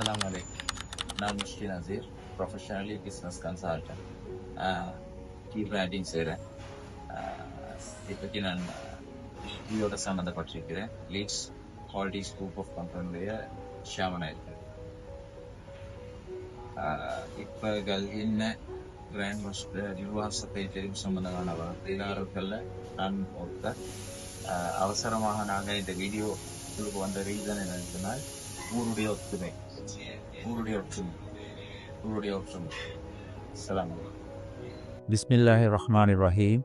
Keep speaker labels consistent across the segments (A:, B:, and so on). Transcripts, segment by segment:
A: நான் Mushti Naseer professionally business consultant tea branding செய்கிறேன் இப்போக்கி நான் டீயோட சம்மந்தப்பட்டிருக்கிறேன் லீட்ஸ் குவாலிட்டிஸ் குரூப் ஆஃப் கம்பெனியுடைய ஷாமனாக இருக்கேன் இப்போ என்ன கிராண்ட் மாஸ்டர் நிர்வாக சபை தெரிவு சம்பந்தமான வகையாளர்களில் நான் ஒருத்தர் ஆஹ் அவசரமாக நாங்கள் இந்த வீடியோ உங்களுக்கு வந்த ரீசன் என்னன்னு சொன்னால் ஊருடைய ஒற்றுமை ஊருடைய ஒற்றுமை ஊருடைய ஒற்றுமை சலாம்.
B: பிஸ்மில்லாஹி ரஹ்மான் ரஹீம்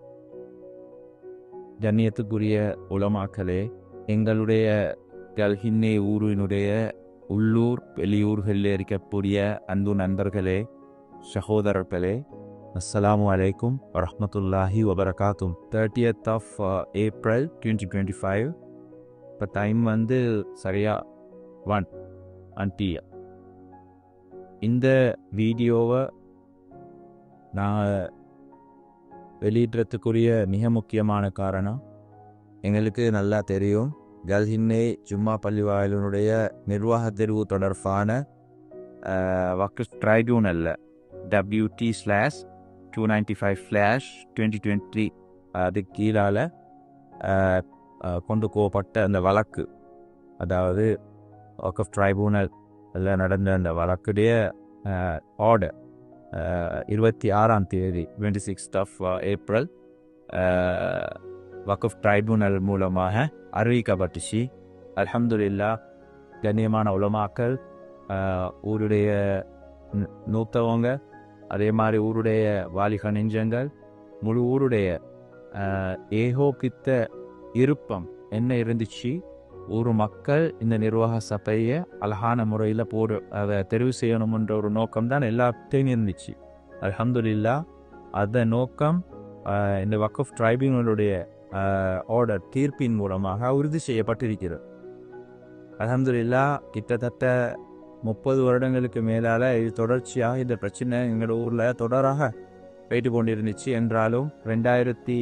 B: ஜன்னியத்துக்குரிய உலமாக்களே எங்களுடைய கல்ஹின்னே ஊரினுடைய உள்ளூர் வெளியூர்களில் இருக்கக்கூடிய அன்பு நண்பர்களே சகோதரர்களே அஸ்ஸலாமு அலைக்கும் வரமத்துல்லாஹி வபரகாத்தும். Thirtieth of April twenty twenty five இப்போ டைம் வந்து சரியா ஒன் அன்டி இந்த வீடியோவை நான் வெளியிடுறதுக்குரிய மிக முக்கியமான காரணம் எங்களுக்கு நல்லா தெரியும் கல்ஹின்னே ஜும்மா பள்ளிவாயலினுடைய நிர்வாக தெரிவு தொடர்பான வக்கு ட்ரைபியூனலில் W T slash two ninety five slash twenty twenty அது கீழால் கொண்டு போகப்பட்ட அந்த வழக்கு. அதாவது ஆக்கஃப் ட்ரைபூனல் அதில் நடந்த அந்த வழக்குடைய ஆர்டர் இருபத்தி ஆறாம் தேதி twenty sixth of April Waqf tribunal மூலமாக அறிவிக்கப்பட்டுச்சு. அலமதுல்லா கண்ணியமான உலமாக்கள் ஊருடைய நூத்தவங்க அதே மாதிரி ஊருடைய வாலிக நெஞ்சங்கள் முழு ஊருடைய ஏகோபித்த இருப்பம் என்ன இருந்துச்சு? ஊர் மக்கள் இந்த நிர்வாக சபையை அழகான முறையில் போடு அதை தெரிவு செய்யணும்ன்ற ஒரு நோக்கம் தான் எல்லாத்தையும் இருந்துச்சு. அலமதுல்லா அந்த நோக்கம் இந்த வக்கஃப் ட்ரைபியூனலுடைய ஆர்டர் தீர்ப்பின் மூலமாக உறுதி செய்யப்பட்டிருக்கிறது. அலமதுல்லா கிட்டத்தட்ட முப்பது வருடங்களுக்கு மேலால் இது தொடர்ச்சியாக இந்த பிரச்சனை எங்களோட ஊரில் தொடராக போயிட்டு கொண்டிருந்துச்சு. என்றாலும் ரெண்டாயிரத்தி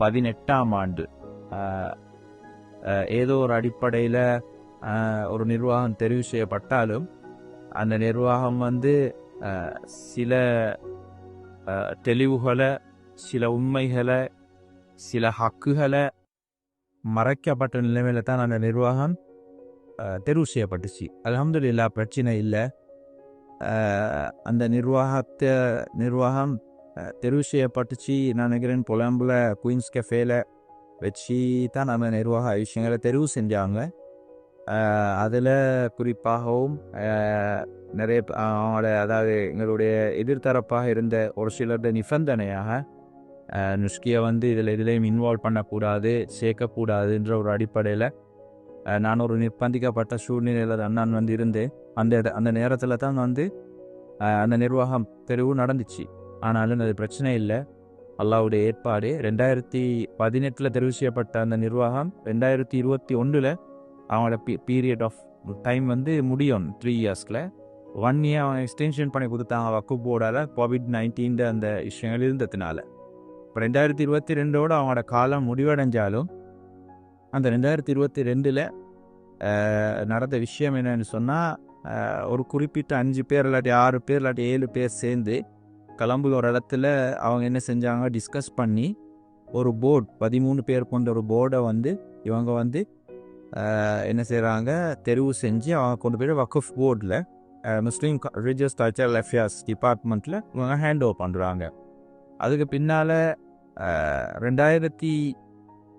B: பதினெட்டாம் ஆண்டு ஏதோ ஒரு அடிப்படையில் ஒரு நிர்வாகம் தெரிவு செய்யப்பட்டாலும் அந்த நிர்வாகம் வந்து சில தெளிவுகளை சில உண்மைகளை சில ஹக்குகளை மறைக்கப்பட்ட நிலைமையில தான் அந்த நிர்வாகம் தெரிவு செய்யப்பட்டுச்சு. அலமதுல்லா பிரச்சனை இல்லை. அந்த நிர்வாகத்தை நிர்வாகம் தெரிவு செய்யப்பட்டுச்சு. நான் நினைக்கிறேன் புலம்புல குயின்ஸ் கஃபேல வச்சு தான் நம்ம நிர்வாக விஷயங்களை தெரிவு செஞ்சாங்க. அதில் குறிப்பாகவும் நிறைய அவங்களோட அதாவது எங்களுடைய எதிர்த்தரப்பாக இருந்த ஒரு சிலருடைய நிபந்தனையாக நுஸ்கியை வந்து இதில் எதுலேயும் இன்வால்வ் பண்ணக்கூடாது சேர்க்கக்கூடாதுன்ற ஒரு அடிப்படையில் நான் ஒரு நிர்பந்திக்கப்பட்ட சூழ்நிலையில் தான் நான் வந்து இருந்தேன். அந்த அந்த நேரத்தில் தான் வந்து அந்த நிர்வாகம் தெரிவு நடந்துச்சு. ஆனாலும் அது பிரச்சனை இல்லை. அல்லாவுடைய ஏற்பாடு. ரெண்டாயிரத்தி பதினெட்டில் தெரிவு செய்யப்பட்ட அந்த நிர்வாகம் ரெண்டாயிரத்தி இருபத்தி ஒன்றில் அவங்களோட பீ பீரியட் ஆஃப் டைம் வந்து முடியும் த்ரீ இயர்ஸில் ஒன் இயர் அவங்க எக்ஸ்டென்ஷன் பண்ணி கொடுத்தாங்க வக்கு போர்டால் கோவிட் நைன்டீன் அந்த விஷயங்கள் இருந்ததுனால. இப்போ ரெண்டாயிரத்தி இருபத்தி ரெண்டோட அவங்களோட காலம் முடிவடைஞ்சாலும் அந்த ரெண்டாயிரத்தி இருபத்தி ரெண்டில் நடந்த விஷயம் என்னன்னு சொன்னால் ஒரு குறிப்பிட்ட அஞ்சு பேர் இல்லாட்டி ஆறு பேர் இல்லாட்டி ஏழு பேர் சேர்ந்து கலம்புல ஒரு இடத்துல அவங்க என்ன செஞ்சாங்க? டிஸ்கஸ் பண்ணி ஒரு போர்டு பதிமூணு பேர் கொண்ட ஒரு போர்டை வந்து இவங்க வந்து என்ன செய்கிறாங்க தெரிவு செஞ்சு அவங்க கொண்டு போய் வக்குஃப் போர்டில் முஸ்லீம் ரிலிஜியஸ் கல்ச்சரல் அஃபேர்ஸ் டிபார்ட்மெண்ட்டில் இவங்க ஹேண்ட் ஓவர் பண்ணுறாங்க அதுக்கு பின்னால் ரெண்டாயிரத்தி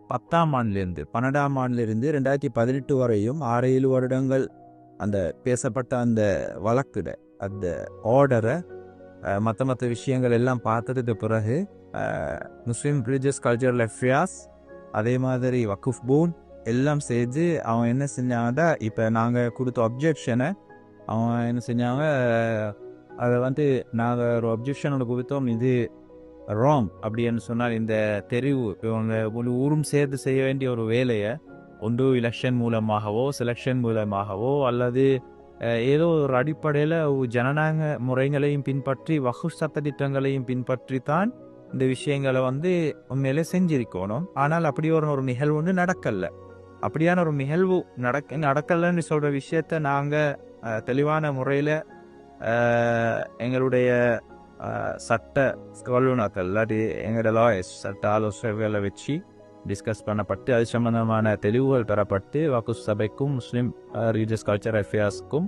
B: பத்தாம் ஆண்டுலேருந்து பன்னெண்டாம் ஆண்டுலேருந்து ரெண்டாயிரத்தி பதினெட்டு வரையும் ஆறு ஏழு வருடங்கள் அந்த பேசப்பட்ட அந்த வழக்குட அந்த ஆர்டரை மற்ற மற்ற விஷயங்கள் எல்லாம் பார்த்ததுக்கு பிறகு முஸ்லீம் ரிலிஜியஸ் கல்ச்சரல் அஃபேர்ஸ் அதே மாதிரி வக்குஃப் பூன் எல்லாம் சேர்த்து அவன் என்ன செஞ்சாங்கன்னா இப்போ நாங்கள் கொடுத்த அப்ஜெக்ஷனை அவன் என்ன செஞ்சாங்க அதை வந்து நாங்கள் ஒரு அப்ஜெக்ஷனோட கொடுத்தோம் இது ராங் அப்படின்னு சொன்னால் இந்த தெரிவு இவங்க முழு ஊரும் சேர்த்து செய்ய வேண்டிய ஒரு வேலையை ஒன்று எலெக்ஷன் மூலமாகவோ செலெக்ஷன் மூலமாகவோ அல்லது ஏதோ ஒரு அடிப்படையில் ஜனநாயக முறைகளையும் பின்பற்றி வகு சட்ட திட்டங்களையும் பின்பற்றி தான் இந்த விஷயங்களை வந்து உண்மையிலே செஞ்சிருக்கணும். ஆனால் அப்படி ஒரு ஒரு நிகழ்வு ஒன்று நடக்கல. அப்படியான ஒரு நிகழ்வு நடக்க நடக்கலைன்னு சொல்கிற விஷயத்த நாங்கள் தெளிவான முறையில் எங்களுடைய சட்ட வல்லுநர்கள் இல்லாட்டி எங்களோட லாயர்ஸ் சட்ட ஆலோசனைகளை வச்சு டிஸ்கஸ் பண்ணப்பட்டு அது சம்பந்தமான தெளிவுகள் பெறப்பட்டு வகுஸ் சபைக்கும் முஸ்லீம் ரிலீஜியஸ் கல்ச்சர் அஃபேர்ஸ்க்கும்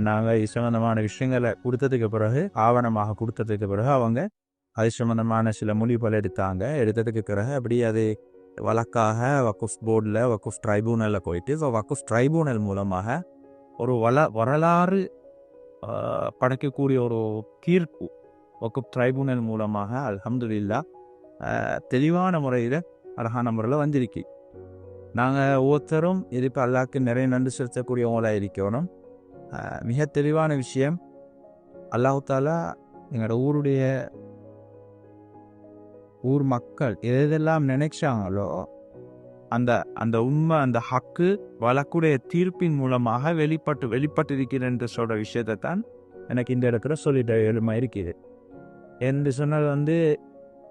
B: நாங்கள் இது சம்பந்தமான விஷயங்களை கொடுத்ததுக்கு பிறகு ஆவணமாக கொடுத்ததுக்கு பிறகு அவங்க அது சம்பந்தமான சில முடிவுகள் எடுத்தாங்க. எடுத்ததுக்கு பிறகு அப்படி அது வழக்காக வக்குஃப் போர்டில் வக்குஃப் ட்ரைபூனலில் போயிட்டு இப்போ வக்குஃப் ட்ரைபூனல் மூலமாக ஒரு வள வரலாறு படைக்கக்கூடிய ஒரு தீர்ப்பு வக்குஃப் ட்ரைபூனல் மூலமாக அல்ஹம்துல்லா தெளிவான முறையில் அழகான முறையில் வந்திருக்கு. நாங்கள் ஒவ்வொருத்தரும் இது அல்லாக்கு நிறைய நன்றி செலுத்தக்கூடியவங்களாக இருக்கணும். மிக தெளிவான விஷயம். அல்லாஹ் தாலா எங்களோட ஊருடைய ஊர் மக்கள் எதெல்லாம் நினைச்சாங்களோ அந்த அந்த உண்மை அந்த ஹக்கு வழக்குடைய தீர்ப்பின் மூலமாக வெளிப்பட்டு வெளிப்பட்டிருக்கிறேன் என்று சொல்கிற விஷயத்தை தான் எனக்கு இந்த இடத்துல சொல்லிட்டு எழுமா இருக்குது. என்று சொன்னது வந்து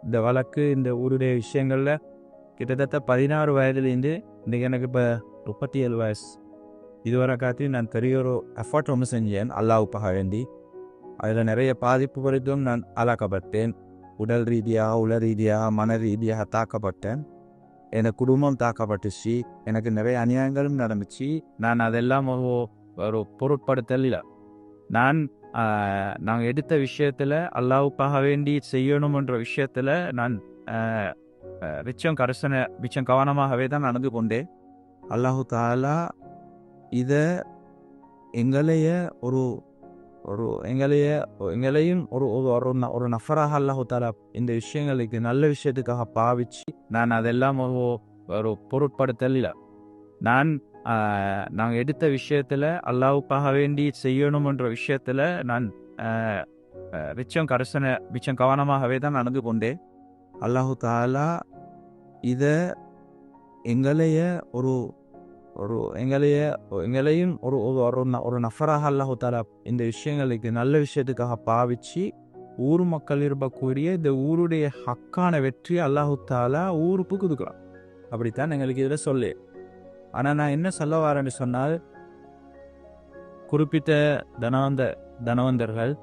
B: இந்த வழக்கு இந்த ஊருடைய விஷயங்களில் கிட்டத்தட்ட பதினாறு வயதுலேருந்து இன்றைக்கி எனக்கு இப்போ முப்பத்தி ஏழு வயசு. இதுவரை காட்டி நான் பெரிய ஒரு எஃபர்ட் ஒன்று செஞ்சேன். அல்லாவுக்காக வேண்டி அதில் நிறைய பாதிப்பு குறித்தும் நான் ஆளாக்கப்பட்டேன் உடல் ரீதியாக உல ரீதியாக மன ரீதியாக தாக்கப்பட்டேன். எனக்கு குடும்பம் தாக்கப்பட்டுச்சு. எனக்கு நிறைய அநியாயங்களும் நடந்துச்சு. நான் அதெல்லாம் ஒரு பொருட்படுத்தல நான் நாங்கள் எடுத்த விஷயத்தில் அல்லாவுக்காக வேண்டி செய்யணும்ன்ற விஷயத்தில் நான் ஆஹ், கரிசன மிச்சம் கரசனை கவனமாகவே தான் நடந்து கொண்டேன் அல்லாஹு தாலா இதை எங்களைய ஒரு ஒரு எங்களைய எங்களையும் ஒரு ஒரு ஒரு ந- ஒரு நஃபராக அல்லாஹு தாலா இந்த விஷயங்களுக்கு நல்ல விஷயத்துக்காக பாவிச்சு நான் அதெல்லாம் ஒரு ஒரு பொருட்படுத்தல நான் நாங்கள் எடுத்த விஷயத்தில் அல்லாவுக்காக வேண்டி செய்யணும்ன்ற விஷயத்தில் நான் ஆஹ், ஆஹ், மிச்சம் மிச்சம் கவனமாகவே தான் நடந்து கொண்டேன் அல்லாஹு தாலா இதை எங்களைய ஒரு ஒரு எங்களைய எங்களையும் ஒரு ஒரு ஒரு ந- ஒரு நஃபராக அல்லாஹு தாலா இந்த விஷயங்களுக்கு நல்ல விஷயத்துக்காக பாவிச்சு ஊர் மக்கள் இருக்கக்கூடிய இந்த ஊருடைய ஹக்கான வெற்றி அல்லாஹு தாலா ஊருக்கு கொடுக்கலாம். அப்படித்தான் எங்களுக்கு இதில் சொல்லு. ஆனால் நான் என்ன சொல்ல வரேன்னு சொன்னால் குறிப்பிட்ட தனவந்த தனவந்தர்கள்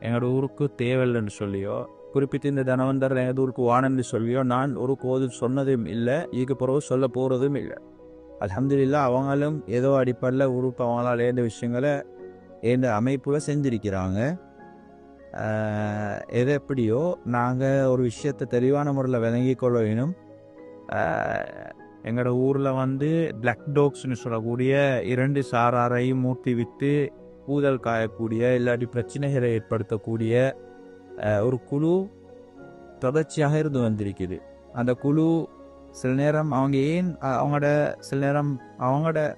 B: எங்களோட ஊருக்கு தேவையில்லைன்னு சொல்லியோ குறிப்பிட்டு இந்த தனவந்தர் எங்கள் ஊருக்கு வானன்னு சொல்லியோ நான் ஒரு கோதில் சொன்னதும் இல்லை இதுக்கு பிறகு சொல்ல போகிறதும் இல்லை. அலமதுல்லா அவங்களும் ஏதோ அடிப்படையில் உறுப்பு அவங்களால ஏந்த விஷயங்களை ஏந்த அமைப்பில் செஞ்சிருக்கிறாங்க. எது எப்படியோ நாங்கள் ஒரு விஷயத்தை தெளிவான முறையில் விளங்கி கொள்ள வேணும். எங்களோட ஊரில் வந்து பிளாக் டாக்ஸ்னு சொல்லக்கூடிய இரண்டு சாராரையும் மூட்டி விட்டு கூதல் காயக்கூடிய இல்லாட்டி பிரச்சனைகளை ஏற்படுத்தக்கூடிய ஒரு குழு தொடர்ச்சியாக இருந்து வந்திருக்குது. அந்த குழு சில நேரம் அவங்க ஏன் அவங்களோட சில நேரம் அவங்களோட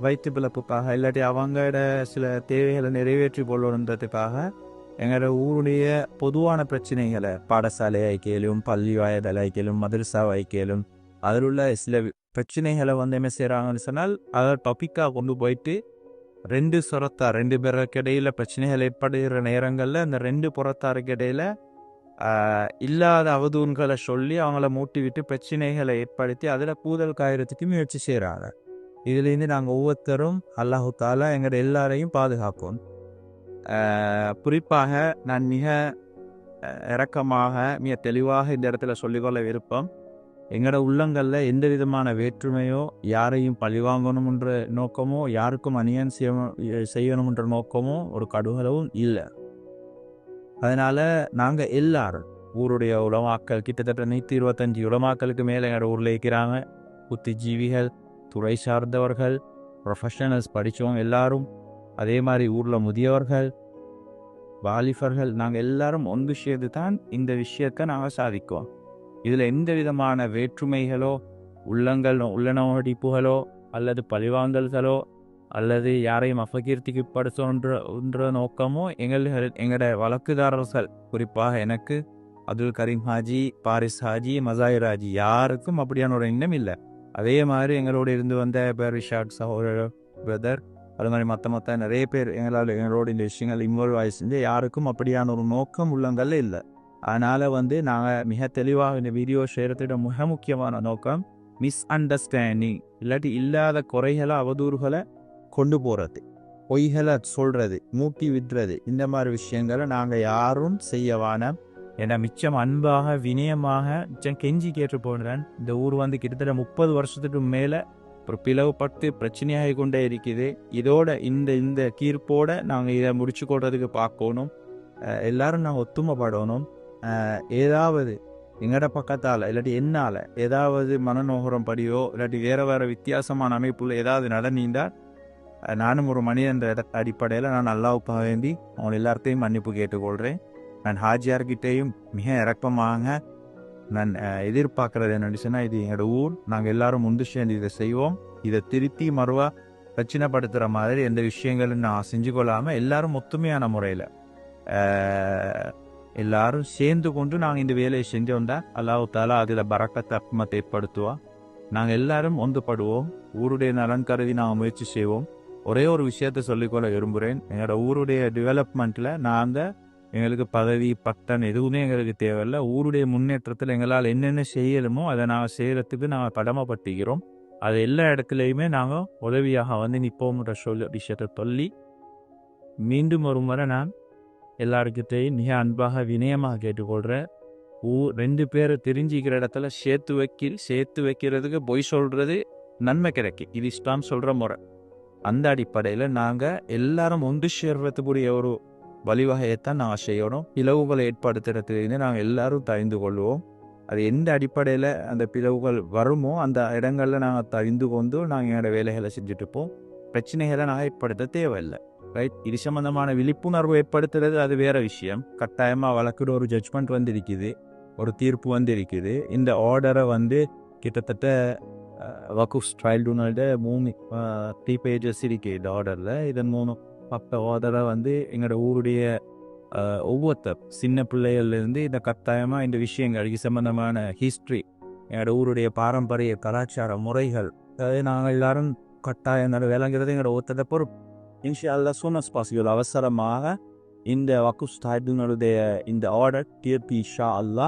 B: வயிற்று பிழப்புக்காக இல்லாட்டி அவங்களோட சில தேவைகளை நிறைவேற்றி கொள்ளணுன்றதுக்காக எங்களோட ஊருடைய பொதுவான பிரச்சனைகளை பாடசாலை ஐக்கியலும் பள்ளி வாயதல் ஐக்கியலும் மதரசா ஐக்கியலும் அதில் உள்ள சில பிரச்சனைகளை வந்து என்ன செய்கிறாங்கன்னு சொன்னால் அதை டாப்பிக்காக கொண்டு போயிட்டு ரெண்டு சுரத்தார் ரெண்டு பேருக்கு இடையில பிரச்சனைகள் ஏற்படுகிற நேரங்களில் அந்த ரெண்டு புறத்தாருக்கு இடையில இல்லாத அவதூன்களை சொல்லி அவங்கள மூட்டி விட்டு பிரச்சனைகளை ஏற்படுத்தி அதில் கூதல் காயறதுக்கு முயற்சி செய்கிறாங்க இதுலேருந்து நாங்கள் ஒவ்வொருத்தரும் அல்லாஹு தாலா எங்களோட எல்லாரையும் பாதுகாப்போம். குறிப்பாக நான் மிக இறக்கமாக மிக தெளிவாக இந்த இடத்துல சொல்லிக்கொள்ள விருப்பம். எங்களோட உள்ளங்களில் எந்த விதமான வேற்றுமையோ யாரையும் பழிவாங்கணும்ன்ற நோக்கமோ யாருக்கும் அநியாயம் செய்ய செய்யணும்ன்ற நோக்கமோ ஒரு கடுகளவும் இல்லை. அதனால் நாங்கள் எல்லாரும் ஊருடைய உலமாக்கள் கிட்டத்தட்ட நூற்றி இருபத்தஞ்சி உலமாக்களுக்கு மேலே எங்களோட ஊரில் இருக்கிறாங்க. புத்திஜீவிகள் துறை சார்ந்தவர்கள் ப்ரொஃபஷனல்ஸ் படித்தவங்க எல்லாரும் அதே மாதிரி ஊரில் முதியவர்கள் வாலிபர்கள் நாங்கள் எல்லாரும் ஒன்று சேர்ந்து தான் இந்த விஷயத்தை நாங்கள் சாதிக்குவோம். இதில் எந்த விதமான வேற்றுமைகளோ உள்ளங்கள் உள்ளனடிப்புகளோ அல்லது பழிவாங்கல்களோ அல்லது யாரையும் அபகீர்த்திக்கு படுத்தோன்ற நோக்கமோ எங்கள் எங்களோட வழக்குதாரர்கள். குறிப்பாக எனக்கு அப்துல் கரீம் ஹாஜி பாரிஸ் ஹாஜி மசாயிர் ஹாஜி யாருக்கும் அப்படியான ஒரு எண்ணம் இல்லை. அதே மாதிரி எங்களோட இருந்து வந்த பேர் ரிஷாட் சகோதரர் பிரதர் அது மாதிரி மற்ற மற்ற நிறைய பேர் எங்களால் எங்களோட இந்த விஷயங்கள் இன்வால்வ் ஆகி செஞ்சு யாருக்கும் அப்படியான ஒரு நோக்கம் உள்ளங்கள் இல்லை. அதனால் வந்து நாங்கள் மிக தெளிவாக இந்த வீடியோ செய்கிறதோட மிக முக்கியமான நோக்கம் மிஸ் அண்டர்ஸ்டாண்டிங் இல்லாட்டி இல்லாத குறைகளை அவதூறுகளை கொண்டு போகிறது பொய்களை சொல்கிறது மூட்டி விடுறது இந்த மாதிரி விஷயங்களை நாங்கள் யாரும் செய்யவான என்னை ஏன்னா மிச்சம் அன்பாக வினயமாக மிச்சம் கெஞ்சி கேட்டு போனேன் இந்த ஊர் வந்து கிட்டத்தட்ட முப்பது வருஷத்துக்கு மேலே ஒரு பிளவுபட்டு பிரச்சனையாகி கொண்டே இருக்குது. இதோட இந்த இந்த தீர்ப்போட நாங்கள் இதை முடிச்சு கொள்றதுக்கு பார்க்கணும். எல்லாரும் நாங்கள் ஒத்துமைப்படணும். ஏதாவது எங்கட பக்கத்தால் இல்லாட்டி என்னால் ஏதாவது மனநோகரம் படியோ இல்லாட்டி வேறு வேறு வித்தியாசமான அமைப்பில் ஏதாவது நடந்தீண்டால் நானும் ஒரு மனிதன் அடிப்படையில் நான் நல்லா வேண்டி அவங்க எல்லார்த்தையும் மன்னிப்பு கேட்டுக்கொள்கிறேன். நான் ஹாஜியார்கிட்டையும் மிக இறக்கமாக நான் எதிர்பார்க்கறது என்னன்னு சொன்னால் இது எங்களோட ஊர். நாங்கள் எல்லாரும் முந்து சேர்ந்து இதை செய்வோம். இதை திருத்தி மறுவா பிரச்சனைப்படுத்துகிற மாதிரி எந்த விஷயங்களும் நான் செஞ்சு கொள்ளாமல் எல்லாரும் ஒத்துமையான முறையில் எல்லாரும் சேர்ந்து கொண்டு நாங்கள் இந்த வேலையை செஞ்சோம்டா அல்லாஹ் தாலா அதில் பறக்கத்தை அப்மத்தை ஏற்படுத்துவா. நாங்கள் எல்லாரும் ஒன்றுபடுவோம். ஊருடைய நலன் கருதி நாங்கள் முயற்சி செய்வோம். ஒரே ஒரு விஷயத்த சொல்லிக்கொள்ள விரும்புகிறேன் எங்களோட ஊருடைய டெவலப்மெண்ட்டில் நாங்கள் எங்களுக்கு பதவி பட்டன் எதுவுமே எங்களுக்கு தேவையில்லை. ஊருடைய முன்னேற்றத்தில் எங்களால் என்னென்ன செய்யணுமோ அதை நாங்கள் செய்கிறதுக்கு நாங்கள் கடமைப்பட்டுக்கிறோம் அது எல்லா இடத்துலையுமே நாங்கள் உதவியாக வந்து நிற்போம்ன்ற சொல் விஷயத்தை சொல்லி மீண்டும் ஒரு முறை நான் எல்லாருக்கிட்டையும் மிக அன்பாக வினயமாக கேட்டுக்கொள்கிறேன் ஊ ரெண்டு பேரை தெரிஞ்சிக்கிற இடத்துல சேர்த்து வைக்க சேர்த்து வைக்கிறதுக்கு பொய் சொல்கிறது நன்மை கிடைக்கும் இது இஸ்லாம் சொல்கிற முறை. அந்த அடிப்படையில் நாங்கள் எல்லாரும் ஒன்று சேர்றதுக்குரிய ஒரு வழிவகையைத்தான் நாங்கள் செய்யணும். பிளவுகளை ஏற்படுத்துறதுலேருந்து நாங்கள் எல்லாரும் தெரிந்து கொள்வோம். அது எந்த அடிப்படையில் அந்த பிளவுகள் வருமோ அந்த இடங்களில் நாங்கள் தெரிந்து கொண்டு நாங்கள் எங்களோட வேலைகளை செஞ்சுட்டு இருப்போம். பிரச்சனைகளை நாங்கள் ஏற்படுத்த தேவையில்லை. ரைட் இது சம்பந்தமான விழிப்புணர்வு ஏற்படுத்துறது அது வேற விஷயம். கட்டாயமாக வழக்குட ஒரு ஜட்ஜ்மெண்ட் வந்து இருக்குது ஒரு தீர்ப்பு வந்து இருக்குது இந்த ஆர்டரை வந்து கிட்டத்தட்ட வகுஃப் ட்ரைல்டுனோட மூணு த்ரீ பேஜஸ் இருக்கு இந்த ஆர்டரில் இதன் மூணு பக்க ஆர்டரை வந்து எங்களோட ஊருடைய ஒவ்வொருத்த ஒவ்வொருத்தர் சின்ன பிள்ளைகள்லேருந்து இந்த கட்டாயமாக இந்த விஷயங்கள் இது சம்பந்தமான ஹிஸ்ட்ரி எங்களோட ஊருடைய பாரம்பரிய கலாச்சார முறைகள் அதாவது நாங்கள் எல்லாரும் கட்டாயம் விளங்குறது எங்களோட ஒருத்தரை பொறுப்பு. இன்ஷால்லா சூனஸ் பாசிபிள் அவசரமாக இந்த வக்குஸ் தாய்டுனுடைய இந்த ஆர்டர் டிஎபி ஷா அல்லா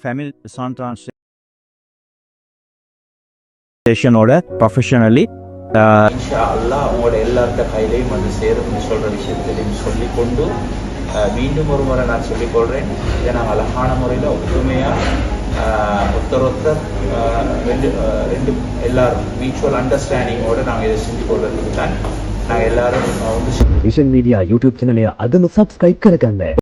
B: ஃபேமிலி சான்ட்ரான்ஸ் ஸ்டேஷனோட ப்ரொஃபஷனலி இன்ஷா அல்லா உங்களோட எல்லார்த்த கையிலையும் வந்து சேரும் சொல்கிற விஷயத்திலையும் சொல்லிக்கொண்டு மீண்டும் ஒரு முறை நான் சொல்லிக்கொள்கிறேன் இதை நாங்கள் அழகான முறையில் ஒற்றுமையாக ஒருத்தர் ரெண்டு ரெண்டு எல்லாரும் மியூச்சுவல் அண்டர்ஸ்டாண்டிங்கோடு நாங்கள் இதை செஞ்சு கொள்றதுக்கு தான் நாங்கள் எல்லாரும்
C: விசன் மீடியா யூடியூப் சேனலையும் அதுன்னு சப்ஸ்கிரைப் கருக்காங்க